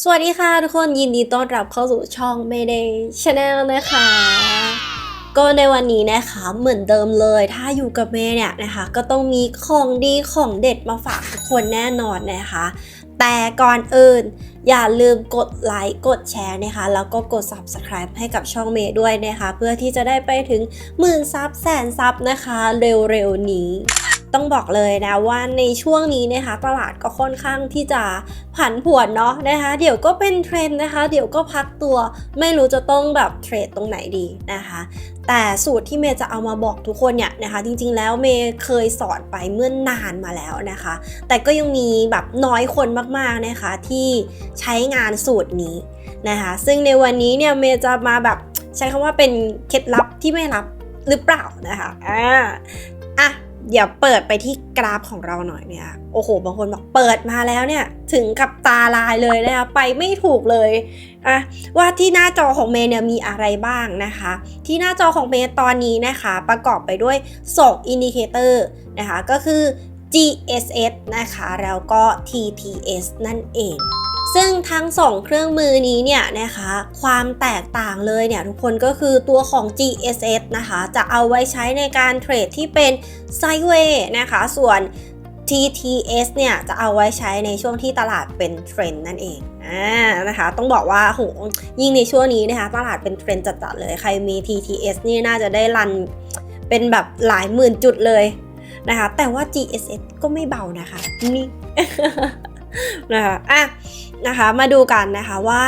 สวัสดีค่ะทุกคนยินดีต้อนรับเข้าสู่ช่อง Mayday Channel นะคะ ก็ในวันนี้นะคะเหมือนเดิมเลย ถ้าอยู่กับเมย์เนี่ยนะคะ ก็ต้องมีของดีของเด็ดมาฝากทุกคนแน่นอนนะคะ แต่ก่อนอื่น อย่าลืมกดไลค์กดแชร์นะคะ แล้วก็กด Subscribe ให้กับช่องเมย์ด้วยนะคะ เพื่อที่จะได้ไปถึงหมื่นซับแสนซับนะคะ เร็วๆนี้ ต้องบอกเลยนะว่าในช่วงนี้นะคะตลาดก็ค่อนข้างที่จะผันผวนเนาะนะคะ เดี๋ยวก็เป็นเทรนด์นะคะ เดี๋ยวก็พักตัวไม่รู้จะต้องแบบเทรดตรงไหนดีนะคะ แต่สูตรที่เมย์จะเอามาบอกทุกคนเนี่ยนะคะ จริงๆ แล้วเมย์เคยสอนไปเมื่อนนานมาแล้วนะคะ แต่ก็ยังมีแบบน้อยคนมากๆนะคะที่ใช้งานสูตรนี้นะคะ ซึ่งในวันนี้เนี่ยเมย์จะมาแบบใช้คำว่าเป็นเคล็ดลับที่ไม่ลับหรือเปล่านะคะ อ่าอะ เดี๋ยวเปิดไปที่กราฟของเราหน่อยเนี่ย โอ้โห บางคนบอกเปิดมาแล้วเนี่ย ถึงกับตาลายเลยนะคะไปไม่ถูกเลยอะว่าที่หน้าจอของเมย์เนี่ยมีอะไรบ้างนะคะ ที่หน้าจอของเมย์ตอนนี้นะคะ ประกอบไปด้วย2อินดิเคเตอร์นะคะ ก็คือ GSS นะคะ แล้วก็ TTS นั่นเอง ซึ่งทั้ง 2 เครื่องมือนี้เนี่ยนะคะ ความแตกต่างเลยเนี่ยทุกคนก็คือตัวของ GSS นะคะ จะเอาไว้ใช้ในการเทรดที่เป็นไซด์เวย์นะคะ ส่วน TTS เนี่ยจะเอาไว้ใช้ในช่วงที่ตลาดเป็นเทรนด์นั่นเองอ่านะคะต้องบอกว่าโหยิ่งในช่วงนี้นะคะ ตลาดเป็นเทรนด์จัดๆเลยใครมี TTS นี่น่าจะได้รันเป็นแบบหลายหมื่นจุดเลยนะคะ แต่ว่า GSS ก็ไม่เบานะคะนี่ นะคะอะนะคะมาดูกันนะคะว่า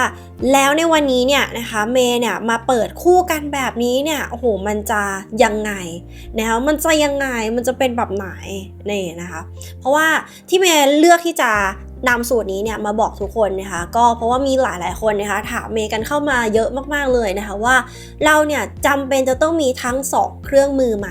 แล้วในวันนี้เนี่ยนะคะเมย์เนี่ยมาเปิดคู่กันแบบนี้เนี่ยโอ้โหมันจะยังไงนะคะมันจะยังไงมันจะเป็นแบบไหนนี่นะคะ เพราะว่าที่เมย์เลือกที่จะนำสูตรนี้เนี่ยมาบอกทุกคนนะคะก็เพราะว่ามีหลายๆคนนะคะถามเมย์กันเข้ามาเยอะมากๆเลยนะคะว่าเราเนี่ยจำเป็นจะต้องมีทั้งสองเครื่องมือไหม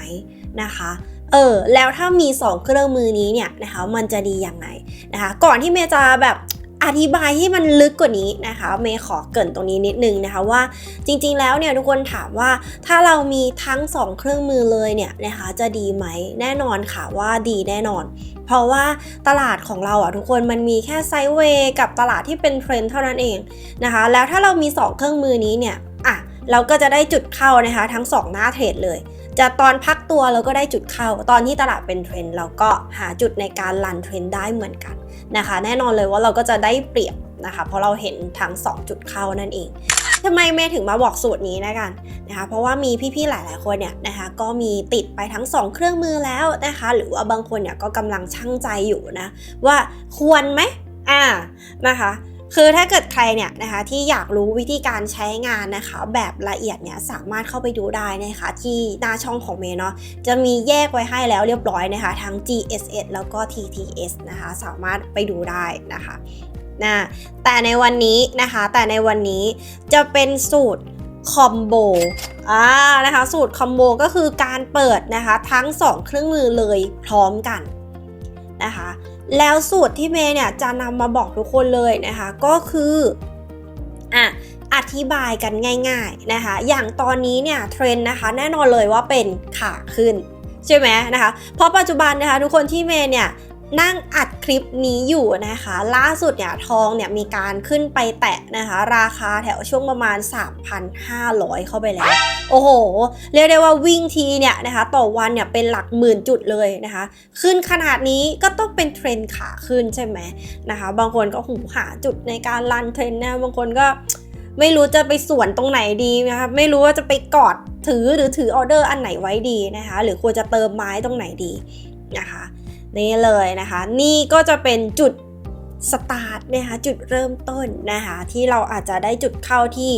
นะคะ เออแล้วถ้ามี 2 เครื่องมือนี้เนี่ยนะคะมันจะดียังไงนะคะก่อนที่เมย์จะแบบอธิบายให้มันลึกกว่านี้นะคะเมย์ขอเกินตรงนี้นิดนึงนะคะว่าจริงๆแล้วเนี่ยทุกคนถามว่าถ้าเรามีทั้ง 2 เครื่องมือเลยเนี่ยนะคะจะดีไหมแน่นอนค่ะว่าดีแน่นอน เพราะว่าตลาดของเราอะทุกคนมันมีแค่ไซเวย์กับตลาดที่เป็นเทรนด์เท่านั้นเองนะคะแล้วถ้าเรามี 2 เครื่องมือนี้เนี่ยอะเราก็จะได้จุดเข้านะคะทั้ง 2 หน้าเทรดเลย จะตอนพักตัวเราก็ได้จุดเข้า ตอนที่ตลาดเป็นเทรนด์เราก็หาจุดในการลันเทรนด์ได้เหมือนกันนะคะ แน่นอนเลยว่าเราก็จะได้เปรียบนะคะ เพราะเราเห็นทั้ง 2 จุดเข้านั่นเองทำไมเมย์ถึงมาบอกสูตรนี้นะกันนะคะเพราะว่ามีพี่ๆหลาย ๆ คนเนี่ยนะคะก็มีติดไปทั้ง 2 เครื่องมือแล้วนะคะ หรือว่าบางคนเนี่ยก็กำลังชั่งใจอยู่นะว่าควรไหมอ่านะคะ คือถ้าเกิดใครเนี่ยนะคะที่อยากรู้วิธีการใช้งานนะคะ แบบละเอียดเนี่ยสามารถเข้าไปดูได้นะคะ ที่หน้าช่องของเมย์เนาะจะมีแยกไว้ให้แล้วเรียบร้อยนะคะ ทั้ง GSS แล้วก็ TTS นะคะ สามารถไปดูได้นะคะนะแต่ในวันนี้นะคะ แต่ในวันนี้จะเป็นสูตรคอมโบอ่านะคะสูตรคอมโบก็คือการเปิดนะคะ ทั้ง 2 เครื่องมือเลยพร้อมกันนะคะ แล้วสูตรที่เมย์เนี่ยจะนำมาบอกทุกคนเลยนะคะ ก็คืออะอธิบายกันง่าย ๆนะคะ อย่างตอนนี้เนี่ยเทรนนะคะ แน่นอนเลยว่าเป็นขาขึ้นใช่ไหมนะคะ เพราะปัจจุบันนะคะ ทุกคนที่เมย์เนี่ย นั่งอัดคลิปนี้อยู่นะคะ ล่าสุดเนี่ยทองเนี่ยมีการขึ้นไปแตะนะคะ ราคาแถวช่วงประมาณ 3,500 เข้าไปแล้ว โอ้โห เรียกได้ว่าวิ่งทีเนี่ยนะคะ ต่อวันเนี่ยเป็นหลักหมื่นจุดเลยนะคะ ขึ้นขนาดนี้ก็ต้องเป็นเทรนขาขึ้นใช่ไหมนะคะ บางคนก็หูหาจุดในการรันเทรนนะบางคนก็ไม่รู้จะไปสวนตรงไหนดีนะคะไม่รู้ว่าจะไปกอดถือหรือถือออเดอร์อันไหนไว้ดีนะคะ หรือควรจะเติมไม้ตรงไหนดีนะคะ นี่เลยนะคะ นี่ก็จะเป็นจุดสตาร์ทนะคะจุดเริ่มต้นนะคะที่เราอาจจะได้จุดเข้าที่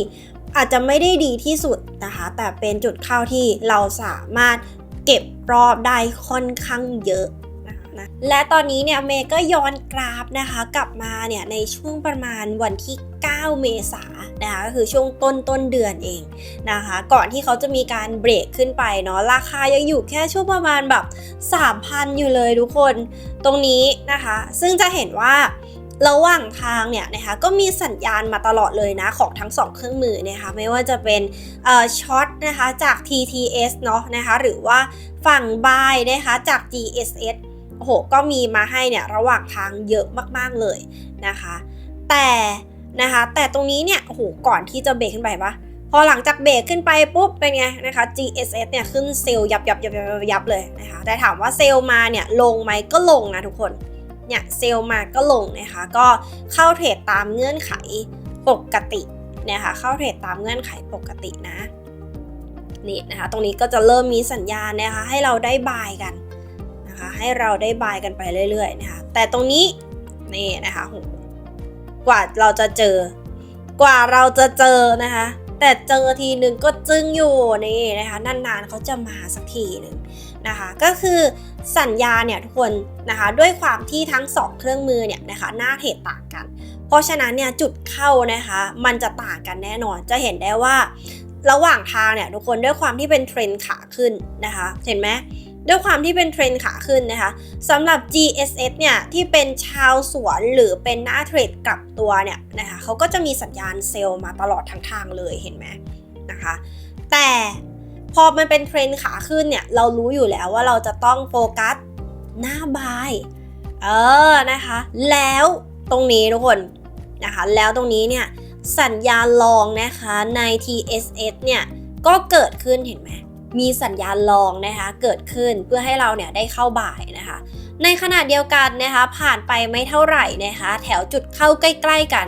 อาจจะไม่ได้ดีที่สุดนะคะ แต่เป็นจุดเข้าที่เราสามารถเก็บรอบได้ค่อนข้างเยอะนะคะและตอนนี้เนี่ยเมย์ก็ย้อนกราฟนะคะ กลับมาเนี่ยในช่วงประมาณวันที่ 9 เมษาย นะคะก็คือช่วงต้นต้นเดือนเองนะคะ ก่อนที่เขาจะมีการเบรกขึ้นไปเนาะราคายังอยู่แค่ช่วงประมาณแบบ 3,000 อยู่เลยทุกคนตรงนี้นะคะ ซึ่งจะเห็นว่าระหว่างทางเนี่ยนะคะก็มีสัญญาณมาตลอดเลยนะของทั้ง 2 เครื่องมือนะคะไม่ว่าจะเป็นช็อตนะคะจาก TTS เนาะนะคะหรือว่าฝั่ง buy นะคะจาก GSS โอ้โหก็มีมาให้เนี่ยระหว่างทางเยอะมากๆเลยนะคะ แต่ นะคะ แต่ตรงนี้เนี่ยโอ้โหก่อนที่จะเบรกขึ้นไปปะพอหลังจากเบรกขึ้นไปปุ๊บเป็นไงนะคะ GSS เนี่ยขึ้นเซลล์ยับยับยับยับยับเลยนะคะแต่ถามว่าเซลล์มาเนี่ยลงไหมก็ลงนะทุกคนเนี่ยเซลล์มาก็ลงนะคะก็เข้าเทรดตามเงื่อนไขปกตินะคะเข้าเทรดตามเงื่อนไขปกตินะนี่นะคะตรงนี้ก็จะเริ่มมีสัญญาณนะคะให้เราได้บายกันนะคะให้เราได้บายกันไปเรื่อยๆนะคะแต่ตรงนี้นี่นะคะโห กว่าเราจะเจอ กว่าเราจะเจอนะคะ แต่เจอทีหนึ่งก็จึ้งอยู่นี่นะคะนานๆเขาจะมาสักทีหนึ่งนะคะก็คือสัญญาเนี่ยทุกคนนะคะด้วยความที่ทั้งสองเครื่องมือเนี่ยนะคะหน้าเทรดต่างกัน เพราะฉะนั้นเนี่ยจุดเข้านะคะมันจะต่างกันแน่นอนจะเห็นได้ว่า ระหว่างทางเนี่ยทุกคนด้วยความที่เป็นเทรนด์ขาขึ้นนะคะ เห็นไหม ด้วยความที่เป็นเทรนด์ขาขึ้นนะคะสำหรับ GSS เนี่ยที่เป็นชาวสวนหรือเป็นหน้าเทรดกลับตัวเนี่ยนะคะเขาก็จะมีสัญญาณเซลล์มาตลอดทั้งทางเลยเห็นไหมนะคะแต่พอมันเป็นเทรนด์ขาขึ้นเนี่ยเรารู้อยู่แล้วว่าเราจะต้องโฟกัสหน้าบายเออนะคะแล้วตรงนี้ทุกคนนะคะแล้วตรงนี้เนี่ยสัญญาณลองนะคะใน TSS เนี่ยก็เกิดขึ้นเห็นไหม มีสัญญาณลองนะคะเกิดขึ้นเพื่อให้เราเนี่ยได้เข้าบ่ายนะคะ ในขณะเดียวกันนะคะผ่านไปไม่เท่าไหร่นะคะแถวจุดเข้าใกล้ๆกัน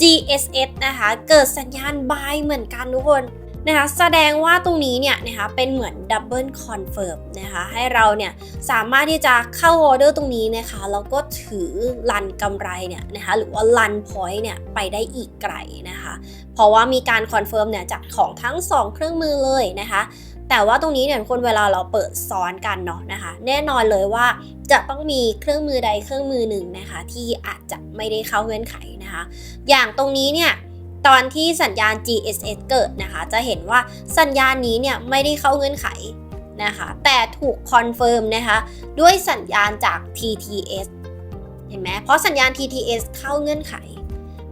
GSS นะคะเกิดสัญญาณบายเหมือนกันทุกคนนะคะแสดงว่าตรงนี้เนี่ยนะคะเป็นเหมือนดับเบิลคอนเฟิร์มนะคะให้เราเนี่ยสามารถที่จะเข้าออเดอร์ตรงนี้นะคะแล้วก็ถือลันกำไรเนี่ยนะคะหรือว่าลันพอยต์เนี่ยไปได้อีกไกลนะคะ เพราะว่ามีการคอนเฟิร์มเนี่ยจากของทั้ง 2 เครื่องมือเลยนะคะ แต่ว่าตรงนี้เนี่ยคนเวลาเราเปิดซ้อนกันเนาะนะคะ แน่นอนเลยว่าจะต้องมีเครื่องมือใดเครื่องมือหนึ่งนะคะ ที่อาจจะไม่ได้เข้าเงื่อนไขนะคะ อย่างตรงนี้เนี่ยตอนที่สัญญาณ GSS เกิดนะคะ จะเห็นว่าสัญญาณนี้เนี่ยไม่ได้เข้าเงื่อนไขนะคะ แต่ถูกคอนเฟิร์มนะคะ ด้วยสัญญาณจาก TTS เห็นไหมเพราะสัญญาณ TTS เข้าเงื่อนไข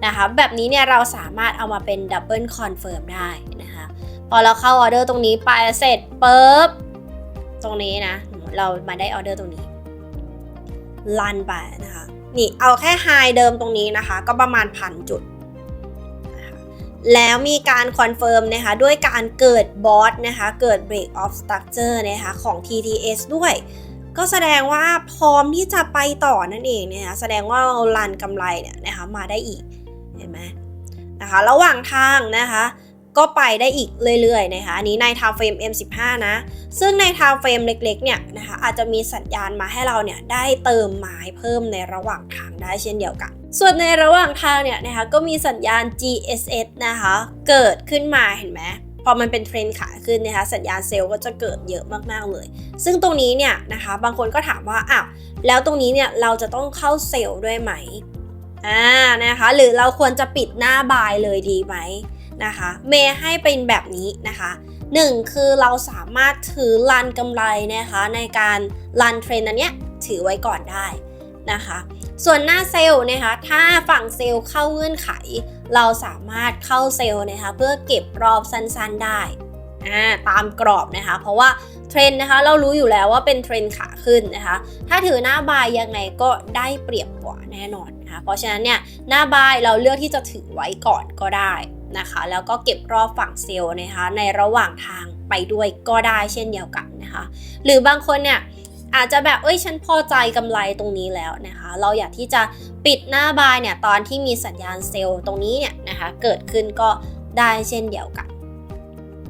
นะคะ แบบนี้เนี่ยเราสามารถเอามาเป็นดับเบิลคอนเฟิร์มได้นะคะ พอเราเข้าออเดอร์ตรงนี้ไปเสร็จปุ๊บตรงนี้นะ เรามาได้ออเดอร์ตรงนี้ลันไปนะคะ นี่เอาแค่ไฮเดิมตรงนี้นะคะ ก็ประมาณพันจุด แล้วมีการคอนเฟิร์มนะคะ ด้วยการเกิดบอสนะคะ เกิด break of structure นะคะของ TTS ด้วย ก็แสดงว่าพร้อมที่จะไปต่อนั่นเองนะคะแสดงว่าเราลันกำไรเนี่ยนะคะมาได้อีก เห็นไหมนะคะ ระหว่างทางนะคะ ก็ไปได้อีกเรื่อยๆนะคะอันนี้ใน time frame M15 นะ ซึ่งใน time frame เล็กๆเนี่ยนะคะอาจจะมีสัญญาณมาให้เราเนี่ยได้เติมไม้เพิ่มในระหว่างทางได้เช่นเดียวกัน ส่วนในระหว่างทางเนี่ยนะคะก็มีสัญญาณ GSS นะคะเกิดขึ้นมาเห็นไหมพอมันเป็นเทรนขาขึ้นนะคะสัญญาณเซลล์ก็จะเกิดเยอะมากๆเลย ซึ่งตรงนี้เนี่ยนะคะบางคนก็ถามว่าอ้าวแล้วตรงนี้เนี่ยเราจะต้องเข้าเซลล์ด้วยไหมอ่านะคะหรือเราควรจะปิดหน้าบายเลยดีไหม นะคะ เมย์ให้เป็นแบบนี้นะคะ 1 คือเราสามารถถือลันกำไรนะคะในการลันเทรนอันเนี้ยถือไว้ก่อนได้นะคะ ส่วนหน้าเซลล์นะคะ ถ้าฝั่งเซลล์เข้าเงื่อนไข เราสามารถเข้าเซลล์นะคะเพื่อเก็บรอบสั้นๆได้ตามกรอบนะคะ เพราะว่าเทรนนะคะเรารู้อยู่แล้วว่าเป็นเทรนขาขึ้นนะคะ ถ้าถือหน้าบายยังไงก็ได้เปรียบกว่าแน่นอนนะคะ เพราะฉะนั้นเนี่ยหน้าบายเราเลือกที่จะถือไว้ก่อนก็ได้ นะคะ แล้วก็เก็บรอบฝั่งเซลล์นะคะ ในระหว่างทางไปด้วยก็ได้เช่นเดียวกันนะคะ หรือบางคนเนี่ยอาจจะแบบเอ้ยฉันพอใจกำไรตรงนี้แล้วนะคะ เราอยากที่จะปิดหน้าบายเนี่ยตอนที่มีสัญญาณเซลล์ตรงนี้เนี่ยนะคะเกิดขึ้นก็ได้เช่นเดียวกัน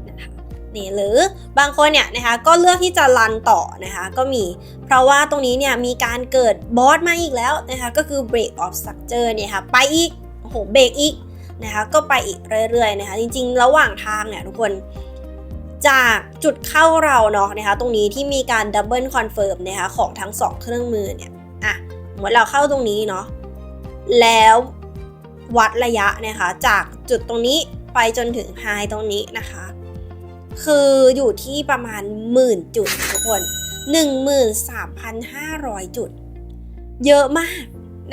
นะคะนี่หรือบางคนเนี่ยนะคะก็เลือกที่จะรันต่อนะคะก็มีเพราะว่าตรงนี้เนี่ยมีการเกิดบอสมาอีกแล้วนะคะก็คือ break of structure เนี่ยค่ะไปอีกโอ้โหเบรกอีก นะคะก็ไปอีกเรื่อยๆนะคะจริงๆ ระหว่างทางเนี่ยทุกคนจากจุดเข้าเราเนาะนะคะตรงนี้ที่มีการดับเบิลคอนเฟิร์มนะคะของทั้ง 2 เครื่องมือเนี่ยอะเหมือนเราเข้าตรงนี้เนาะแล้ววัดระยะนะคะจากจุดตรงนี้ไปจนถึงไฮตรงนี้นะคะ คืออยู่ที่ประมาณหมื่นจุดทุกคน 13,500 จุด เยอะมาก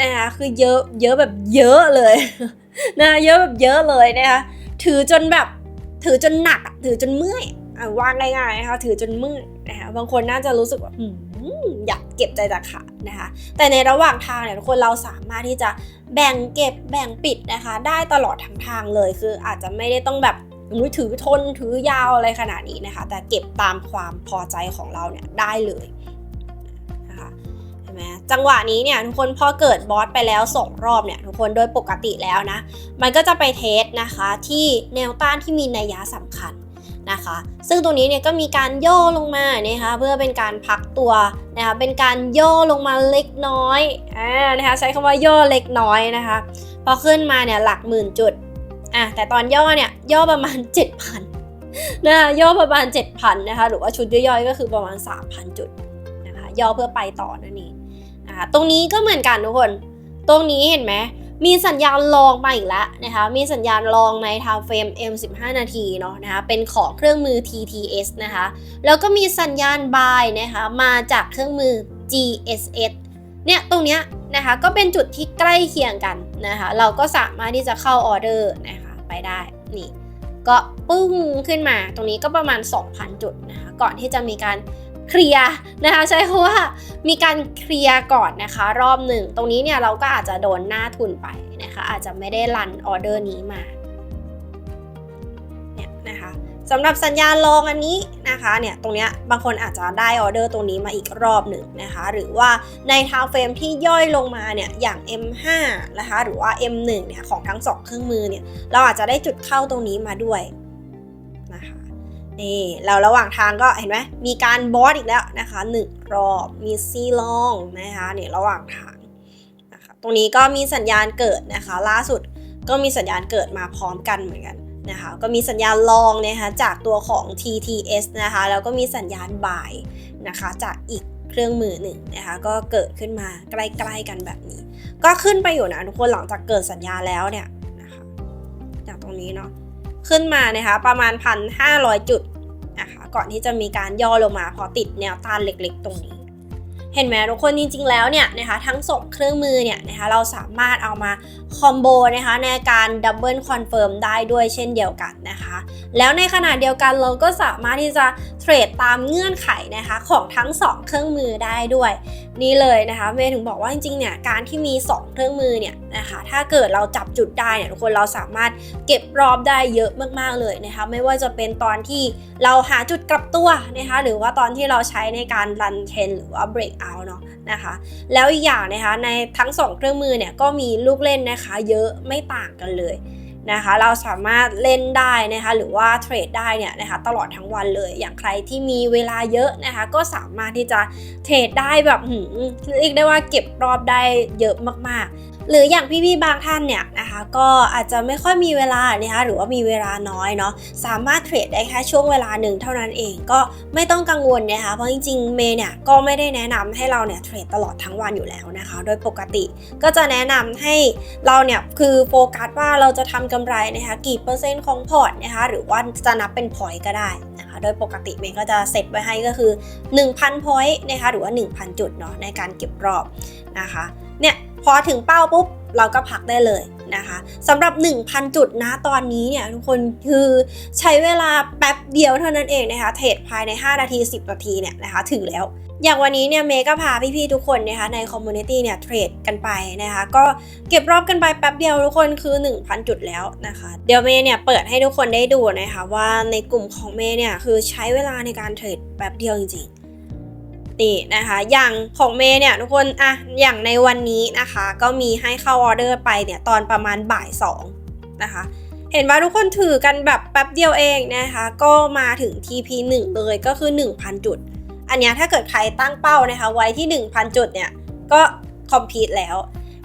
นะคะคือเยอะเยอะแบบเยอะเลย นะเยอะแบบเยอะเลยนะคะถือจนแบบถือจนหนักถือจนเมื่อยอ่างง่ายๆนะคะถือจนเมื่อยนะคะบางคนน่าจะรู้สึกว่าอยากเก็บใจจากขาดนะคะแต่ในระหว่างทางเนี่ยทุกคนเราสามารถที่จะแบ่งเก็บแบ่งปิดนะคะ ได้ตลอดทั้งทางเลยคืออาจจะไม่ได้ต้องแบบมือถือทนถือยาวอะไรขนาดนี้นะคะ แต่เก็บตามความพอใจของเราเนี่ยได้เลย ไหมจังหวะนี้เนี่ยทุกคนพอเกิดบอสไปแล้วสองรอบเนี่ยทุกคนโดยปกติแล้วนะ มันก็จะไปเทสนะคะที่แนวต้านที่มีนัยยะสำคัญนะคะ ซึ่งตรงนี้เนี่ยก็มีการย่อลงมานะคะเพื่อเป็นการพักตัวนะคะเป็นการย่อลงมาเล็กน้อยอ่านะคะใช้คำว่าย่อเล็กน้อยนะคะพอขึ้นมาเนี่ยหลักหมื่นจุดอะแต่ตอนย่อเนี่ยย่อประมาณ 7,000นะคะย่อประมาณ 7,000นะคะหรือว่าชุดย่อยๆก็คือประมาณ 3,000 จุดนะคะย่อเพื่อไปต่อนั่นเอง นะคะตรงนี้ก็เหมือนกันทุกคน ตรงนี้เห็นไหมมีสัญญาณลองมาอีกแล้วนะคะ มีสัญญาณลองใน time frame M 15 นาทีเนาะนะคะ เป็นของเครื่องมือ TTS นะคะ แล้วก็มีสัญญาณ buy นะคะ มาจากเครื่องมือ GSS เนี่ยตรงเนี้ยนะคะก็เป็นจุดที่ใกล้เคียงกันนะคะ เราก็สามารถที่จะเข้าออเดอร์นะคะไปได้นี่ก็ปึ้งขึ้นมาตรงนี้ก็ประมาณ 2,000 จุดนะคะ ก่อนที่จะมีการ เคลียร์นะคะใช้คำว่ามีการเคลียร์ก่อนนะคะ รอบหนึ่ง ตรงนี้เนี่ยเราก็อาจจะโดนหน้าทุนไปนะคะ อาจจะไม่ได้รันออเดอร์นี้มาเนี่ยนะคะสำหรับสัญญาณลองอันนี้นะคะเนี่ยตรงเนี้ยบางคนอาจจะได้ออเดอร์ตรงนี้มาอีกรอบหนึ่งนะคะ หรือว่าในทาวเฟรมที่ย่อยลงมาเนี่ยอย่าง M5 นะคะหรือว่า M1 เนี่ยของทั้งสองเครื่องมือเนี่ยเราอาจจะได้จุดเข้าตรงนี้มาด้วย นี่แล้วระหว่างทางก็เห็นไหมมีการบอสอีกแล้วนะคะหนึ่งรอบมีซีลองนะคะเนี่ยระหว่างทางนะคะตรงนี้ก็มีสัญญาณเกิดนะคะ ล่าสุดก็มีสัญญาณเกิดมาพร้อมกันเหมือนกันนะคะก็มีสัญญาณลองนะคะจากตัวของ TTS นะคะแล้วก็มีสัญญาณบ่ายนะคะจากอีกเครื่องมือหนึ่งนะคะก็เกิดขึ้นมาใกล้ๆกันแบบนี้ ก็ขึ้นไปอยู่นะทุกคนหลังจากเกิดสัญญาแล้วเนี่ยนะคะจากตรงนี้เนาะ ขึ้นมานะคะประมาณ 1,500 จุดนะคะก่อนที่จะมีการย่อลงมาพอติดแนวต้านเล็กๆ ตรงนี้ เห็นไหมทุกคนจริงๆแล้วเนี่ยนะคะทั้งสองเครื่องมือเนี่ยนะคะเราสามารถเอามาคอมโบนะคะในการดับเบิลคอนเฟิร์มได้ด้วยเช่นเดียวกันนะคะ แล้วในขณะเดียวกันเราก็สามารถที่จะเทรดตามเงื่อนไขนะคะของทั้ง 2 เครื่องมือได้ด้วย นี่เลยนะคะเมย์ถึงบอกว่าจริงๆเนี่ยการที่มี 2 เครื่องมือเนี่ยนะคะถ้าเกิดเราจับจุดได้เนี่ยทุกคนเราสามารถเก็บรอบได้เยอะมากๆเลยนะคะไม่ว่าจะเป็นตอนที่เราหาจุดกลับตัวนะคะหรือว่าตอนที่เราใช้ในการรันเทรนหรือว่า break out เนาะนะคะแล้วอีกอย่างนะคะในทั้ง 2 เครื่องมือเนี่ยก็มีลูกเล่นนะคะ เยอะไม่ต่างกันเลย นะคะ เราสามารถเล่นได้นะคะ หรือว่าเทรดได้เนี่ยนะคะ ตลอดทั้งวันเลย อย่างใครที่มีเวลาเยอะนะคะ ก็สามารถที่จะเทรดได้แบบหืมเรียกได้ว่าเก็บรอบได้เยอะมากๆหรืออย่างพี่ๆบางท่านเนี่ยนะคะก็อาจจะไม่ค่อยมีเวลานะคะหรือว่ามีเวลาน้อยเนาะสามารถเทรดได้แค่ช่วงเวลาหนึ่งเท่านั้นเองก็ไม่ต้องกังวลนะคะเพราะจริงๆเมย์เนี่ยก็ไม่ได้แนะนำให้เราเนี่ยเทรดตลอดทั้งวันอยู่แล้วนะคะ โดยปกติก็จะแนะนำให้เราเนี่ยคือโฟกัสว่าเราจะทำกำไรนะคะกี่เปอร์เซ็นต์ของพอร์ตนะคะหรือว่าจะนับเป็นพอยต์ก็ได้นะคะโดยปกติเมย์ก็จะเซตไว้ให้ก็คือ 1,000พอยต์นะคะหรือว่า 1,000 จุดเนาะในการเก็บรอบนะคะเนี่ย พอถึงเป้าปุ๊บเราก็พักได้เลยนะคะสำหรับ 1,000 จุดนะตอนนี้เนี่ยทุกคนคือใช้เวลาแป๊บเดียวเท่านั้นเองนะคะเทรดภายใน 5 นาที 10 นาทีเนี่ยนะคะถึงแล้ว อย่างวันนี้เนี่ยเมย์ก็พาพี่ๆทุกคนนะคะในคอมมูนิตี้เนี่ยเทรดกันไปนะคะก็เก็บรอบกันไปแป๊บเดียวทุกคนคือ 1,000 จุดแล้วนะคะเดี๋ยวเมย์เนี่ยเปิดให้ทุกคนได้ดูนะคะว่าในกลุ่มของเมย์เนี่ยคือใช้เวลาในการเทรดแป๊บเดียวจริงๆี่นะคะ อย่างของเมย์เนี่ยทุกคนอะอย่างในวันนี้นะคะ ก็มีให้เข้าออเดอร์ไปเนี่ยตอนประมาณบ่ายสองนะคะ เห็นว่าทุกคนถือกันแบบแป๊บเดียวเองนะคะ ก็มาถึง TP 1 เลยก็คือ 1,000 จุด อันนี้ถ้าเกิดใครตั้งเป้านะคะ ไว้ที่ 1,000 จุดเนี่ยก็คอมพลีทแล้ว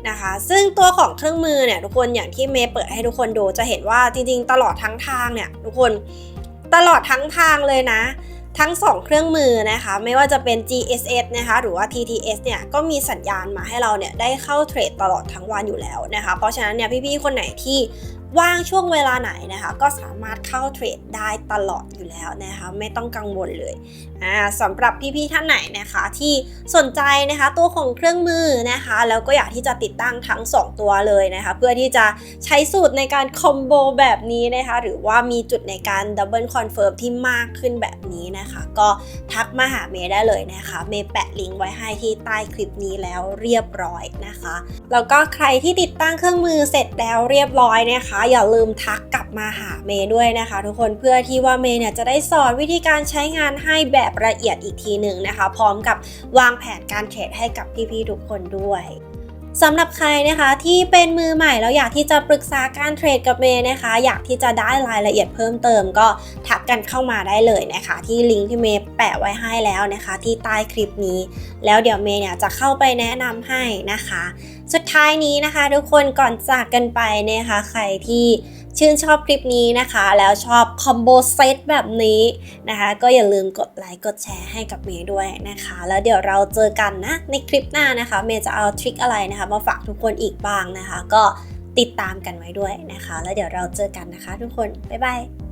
นะคะ ซึ่งตัวของเครื่องมือเนี่ยทุกคนอย่างที่เมย์เปิดให้ทุกคนดูจะเห็นว่าจริงๆ ตลอดทั้งทางเนี่ยทุกคนตลอดทั้งทางเลยนะ ทั้ง 2 เครื่องมือนะคะ ไม่ว่าจะเป็น GSS นะคะ หรือว่า TTS เนี่ย ก็มีสัญญาณมาให้เราเนี่ยได้เข้าเทรดตลอดทั้งวันอยู่แล้วนะคะ เพราะฉะนั้นเนี่ยพี่ๆ คนไหนที่ ว่างช่วงเวลาไหนนะคะ ก็สามารถเข้าเทรดได้ตลอดอยู่แล้วนะคะ ไม่ต้องกังวลเลยอ่าสำหรับพี่ๆท่านไหนนะคะ ที่สนใจนะคะตัวของเครื่องมือนะคะแล้วก็อยากที่จะติดตั้งทั้ง 2 ตัวเลยนะคะ เพื่อที่จะใช้สูตรในการคอมโบแบบนี้นะคะ หรือว่ามีจุดในการดับเบิลคอนเฟิร์มที่มากขึ้นแบบนี้นะคะ ก็ทักมาหาเมย์ได้เลยนะคะ เมย์แปะลิงก์ไว้ให้ที่ใต้คลิปนี้แล้วเรียบร้อยนะคะ แล้วก็ใครที่ติดตั้งเครื่องมือเสร็จแล้วเรียบร้อยนะคะอย่าลืมทักกลับมาหาเมย์ด้วยนะคะ ทุกคนเพื่อที่ว่าเมย์เนี่ยจะได้สอนวิธีการใช้งานให้แบบละเอียดอีกทีหนึ่งนะคะ พร้อมกับวางแผนการเทรดให้กับพี่ๆทุกคนด้วย สำหรับใครนะคะที่เป็นมือใหม่แล้วอยากที่จะปรึกษาการเทรดกับเมย์นะคะ อยากที่จะได้รายละเอียดเพิ่มเติมก็ทักกันเข้ามาได้เลยนะคะ ที่ลิงก์ที่เมย์แปะไว้ให้แล้วนะคะ ที่ใต้คลิปนี้ แล้วเดี๋ยวเมย์เนี่ยจะเข้าไปแนะนำให้นะคะ สุดท้ายนี้นะคะ ทุกคนก่อนจากกันไปนะคะ ใครที่ ชื่นชอบคลิปนี้นะคะ แล้วชอบคอมโบเซตแบบนี้นะคะ ก็อย่าลืมกดไลค์กดแชร์ให้กับเมย์ด้วยนะคะ แล้วเดี๋ยวเราเจอกันนะ ในคลิปหน้านะคะ เมย์จะเอาทริคอะไรนะคะ มาฝากทุกคนอีกบ้างนะคะ ก็ติดตามกันไว้ด้วยนะคะ แล้วเดี๋ยวเราเจอกันนะคะ ทุกคนบ๊ายบาย